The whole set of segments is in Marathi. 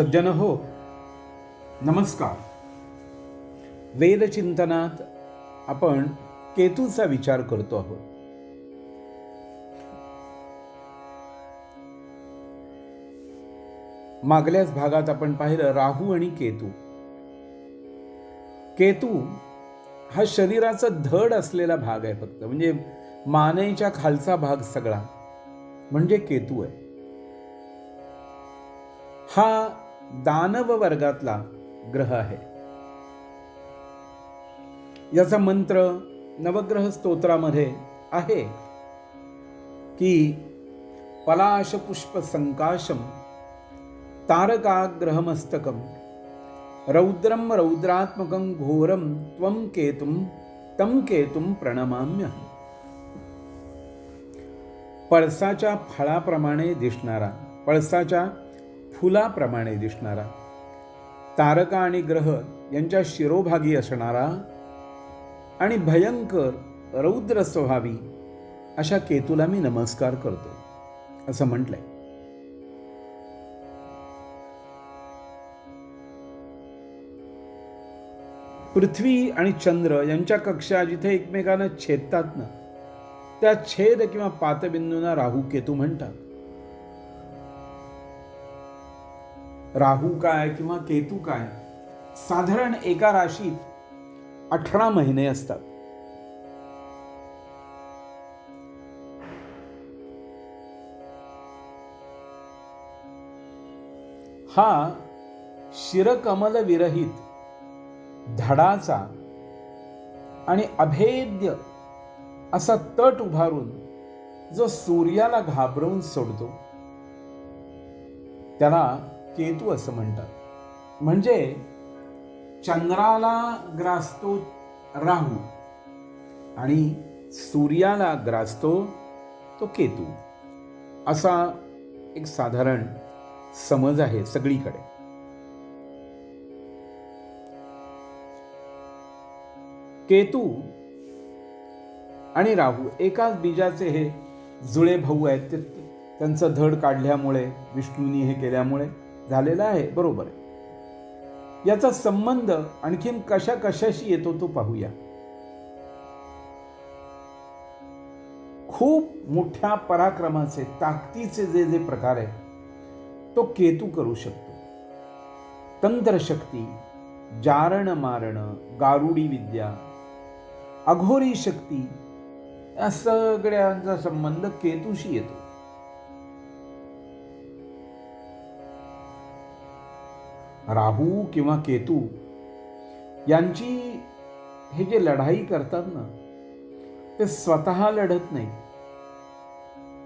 सज्जन हो. नमस्कार. वेदचिंतनात आपण केतूचा विचार करतो आहोत. मागल्याच भागात आपण पाहिलं राहू आणि केतू. केतू हा शरीराचा धड असलेला भाग आहे फक्त. म्हणजे मानेच्या खालचा भाग सगळा. म्हणजे केतू आहे. हा दानव वर्गातला ग्रह आहे. याचा मंत्र नवग्रह स्तोत्रामध्ये आहे की पलाश पुष्प संकाशम तारकाग्रहमस्तकम रौद्रम रौद्रात्मकं घोरम त्वं केतुम तम केतुम प्रणमाम्य पळसाच्या फळाप्रमाणे दिसणारा पळसाच्या फुलाप्रमाणे दिसणारा तारका आणि ग्रह यांच्या शिरोभागी असणारा आणि भयंकर रौद्र स्वभावी अशा केतूला मी नमस्कार करतो असं म्हटलंय. पृथ्वी आणि चंद्र यांच्या कक्षा जिथे एकमेकांना छेदतात ना त्या छेद किंवा पातबिंदूंना राहू केतू म्हणतात. राहू काय किंवा केतू काय साधारण एका राशीत अठरा महिने असतात. हा शिरकमल विरहित धडाचा आणि अभेद्य असा तट उभारून जो सूर्याला घाबरवून सोडतो. त्याला केतू असं म्हणतात. म्हणजे चंद्राला ग्रासतो राहू आणि सूर्याला ग्रासतो तो केतू. असा एक साधारण समज आहे सगळीकडे. केतू आणि राहू एकाच बीजाचे हे जुळे भाऊ आहेत ते त्यांचं धड काढल्यामुळे विष्णूंनी हे केल्यामुळे झालेला आहे. बरोबर आहे. याचा संबंध आणखीन कशा कशाशी येतो तो पाहूया. खूप मोठ्या पराक्रमाचे ताकदीचे जे जे प्रकार आहे तो केतू करू शकतो. तंत्रशक्ती जारण मारण गारुडी विद्या अघोरी शक्ती या सगळ्यांचा संबंध केतूशी येतो. राहू किंवा केतू यांची हे जे लढाई करतात ना ते स्वतः लढत नाही.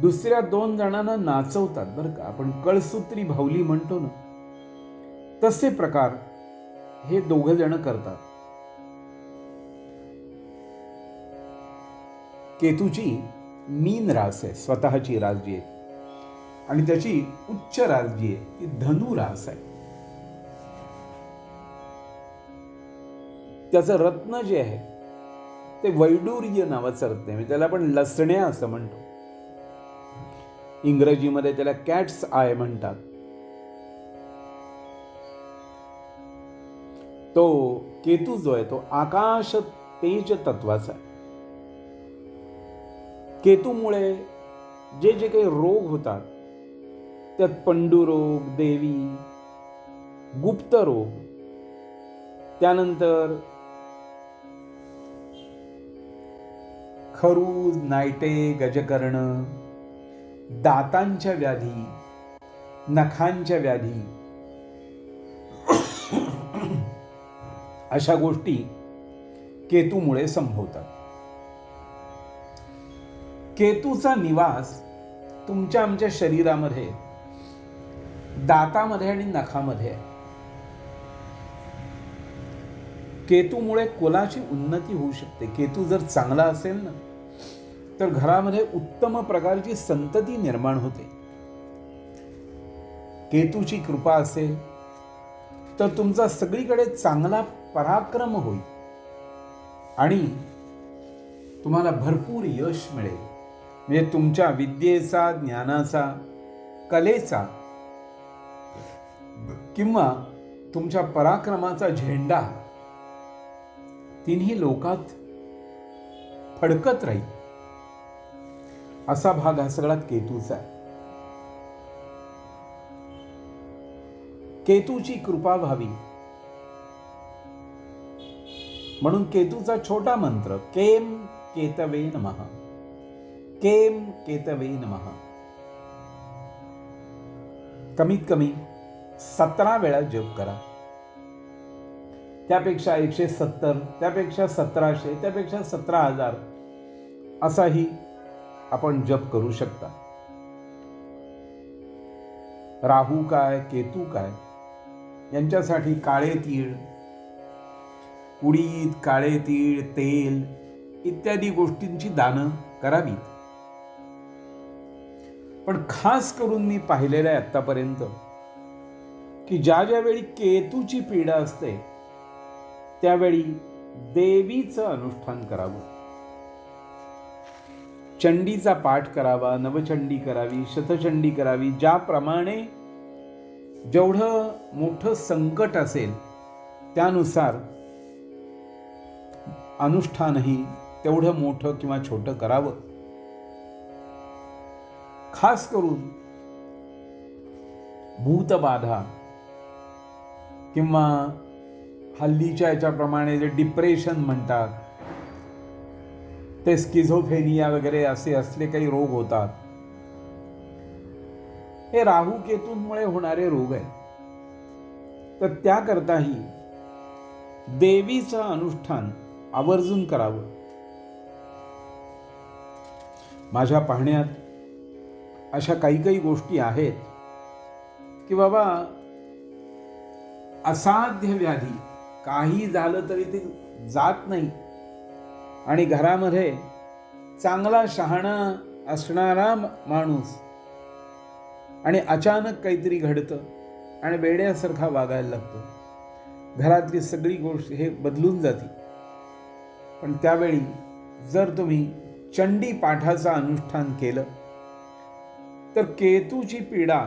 दुसऱ्या दोन जणांना नाचवतात बरं का. आपण कळसूत्री भावली म्हणतो ना तसे प्रकार हे दोघं जण करतात. केतूची मीन रास आहे स्वतःची रास जी आहे. आणि त्याची उच्च रास जी आहे ती धनु रास आहे. त्याचं रत्न जे आहे ते वैडूर्य नावाचं रत्न आहे म्हणजे त्याला आपण लसण्या असं म्हणतो. इंग्रजीमध्ये त्याला कॅट्स आय म्हणतात. तो केतू जो आहे तो आकाश तेज तत्वाचा आहे. केतूमुळे जे जे काही रोग होतात त्यात पंडुरोग देवी गुप्त रोग त्यानंतर खरूज नायटे गजकर्ण. दातांच्या व्याधी नखांच्या व्याधी. अशा गोष्टी केतूमुळे संभवतात. केतूचा निवास तुमच्या आमच्या शरीरामध्ये दातामध्ये आणि नखामध्ये आहे. केतूमुळे कुलाची उन्नती होऊ शकते. केतू जर चांगला असेल ना तर घरामध्ये उत्तम प्रकारची संतती निर्माण होते. केतूची कृपा असेल तर तुमचा सगळीकडे चांगला पराक्रम होईल. आणि तुम्हाला भरपूर यश मिळेल. म्हणजे तुमच्या विद्येचा ज्ञानाचा कलेचा किंवा तुमच्या पराक्रमाचा झेंडा तिन्ही लोकात फडकत राहील. असा भाग हा सगळा केतूचा आहे. केतूची कृपा व्हावी. म्हणून केतूचा छोटा मंत्र केम केतवे नमः. केम केतवे नमः. कमीत कमी सतरा वेळा जप करा. त्यापेक्षा एकशे सत्तर त्यापेक्षा सतराशे त्यापेक्षा सतरा हजार असाही आपण जप करू शकता. राहू काय केतू काय यांच्यासाठी काळे तीळ उडीद काळे तीळ तेल इत्यादी गोष्टींची दानं करावीत. पण खास करून मी पाहिलेलं आहे आत्तापर्यंत की ज्या ज्यावेळी केतूची पीडा असते त्यावेळी देवीचं अनुष्ठान करावं. चंडीचा पाठ करावा नवचंडी करावी शतचंडी करावी ज्याप्रमाणे जेवढं मोठं संकट असेल त्यानुसार अनुष्ठानही तेवढं मोठं किंवा छोटं करावं. खास करून भूतबाधा किंवा हल्लीच्या याच्याप्रमाणे जे डिप्रेशन म्हणतात ते स्किझोफेनिया वगैरे असे असले काही रोग होतात. हे राहू केतूंमुळे होणारे रोग आहेत. तर त्याकरताही देवीचं अनुष्ठान आवर्जून करावं. माझ्या पाहण्यात अशा काही काही गोष्टी आहेत की बाबा असाध्य व्याधी काही झालं तरी ते जात नाही. आणि घरामध्ये चांगला शहाणा असणारा माणूस. आणि अचानक काहीतरी घडतं आणि बेड्यासारखा वागायला लागतो. घरातली सगळी गोष्ट हे बदलून जाते. पण त्यावेळी जर तुम्ही चंडी पाठाचं अनुष्ठान केलं तर केतूची पीडा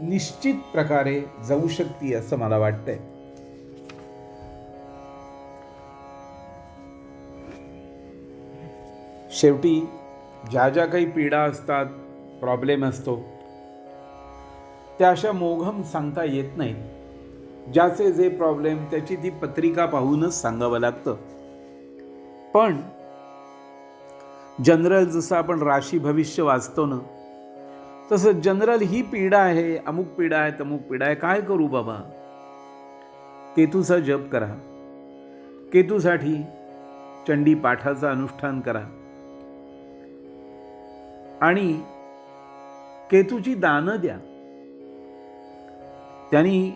निश्चित प्रकारे जाऊ शकते असं मला वाटतंय. शेवटी ज्या ज्या काही पीडा असतात प्रॉब्लेम असतो त्या अशा मोघम सांगता येत नाहीत. ज्याचे जे प्रॉब्लेम त्याची ती पत्रिका पाहूनच सांगावं लागतं. पण जनरल जसं आपण राशी भविष्य वाचतो ना तसं जनरल ही पीडा आहे अमुक पीडा आहे तमुक पीडा आहे. काय करू बाबा? केतूचा जप करा. केतूसाठी चंडी पाठाचं अनुष्ठान करा. आणि केतूची दानं द्या. त्यांनी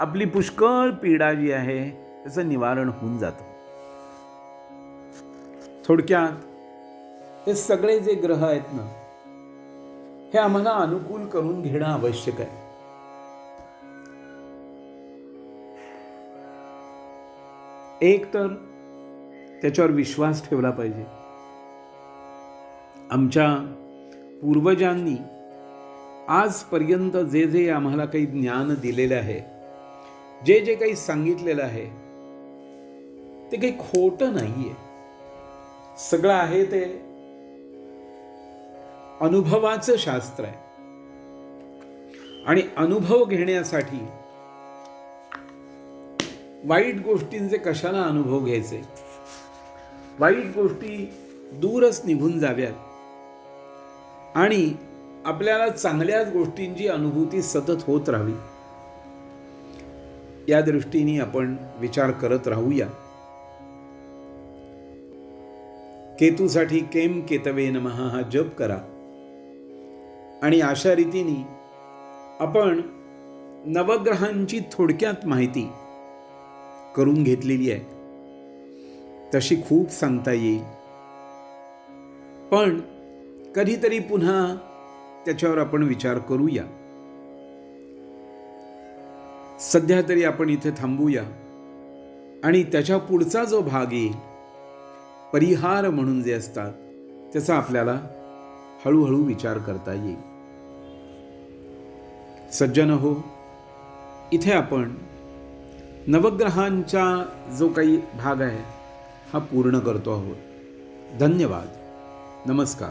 आपली पुष्कळ पीडा जी आहे त्याचं निवारण होऊन जातं. थोडक्यात हे सगळे जे ग्रह आहेत ना हे आम्हाला अनुकूल करून घेणं आवश्यक आहे. एक तर त्याच्यावर विश्वास ठेवला पाहिजे. आमच्या पूर्वजांनी आजपर्यंत जे जे आम्हाला काही ज्ञान दिलेलं आहे जे जे काही सांगितलेलं आहे ते काही खोटं नाही आहे सगळं आहे ते अनुभवाचं शास्त्र आहे. आणि अनुभव घेण्यासाठी वाईट गोष्टींचे कशाला अनुभव घ्यायचे? वाईट गोष्टी दूरच निघून जाव्यात. आणि आपल्याला चांगल्याच गोष्टींची अनुभूती सतत होत राहावी. या दृष्टीने आपण विचार करत राहूया. केतूसाठी केम केतवे नमहा हा जप करा. आणि अशा रीतीने आपण नवग्रहांची थोडक्यात माहिती करून घेतलेली आहे. तशी खूप सांगता येईल. पण कधीतरी पुन्हा त्याच्यावर आपण विचार करूया. सध्या तरी आपण इथे थांबूया. आणि त्याच्या पुढचा जो भाग येईल परिहार म्हणून जे असतात त्याचा आपल्याला हळूहळू विचार करता येईल. सज्जन हो इथे आपण नवग्रहांचा जो काही भाग आहे हा पूर्ण करतो आहोत. धन्यवाद. नमस्कार.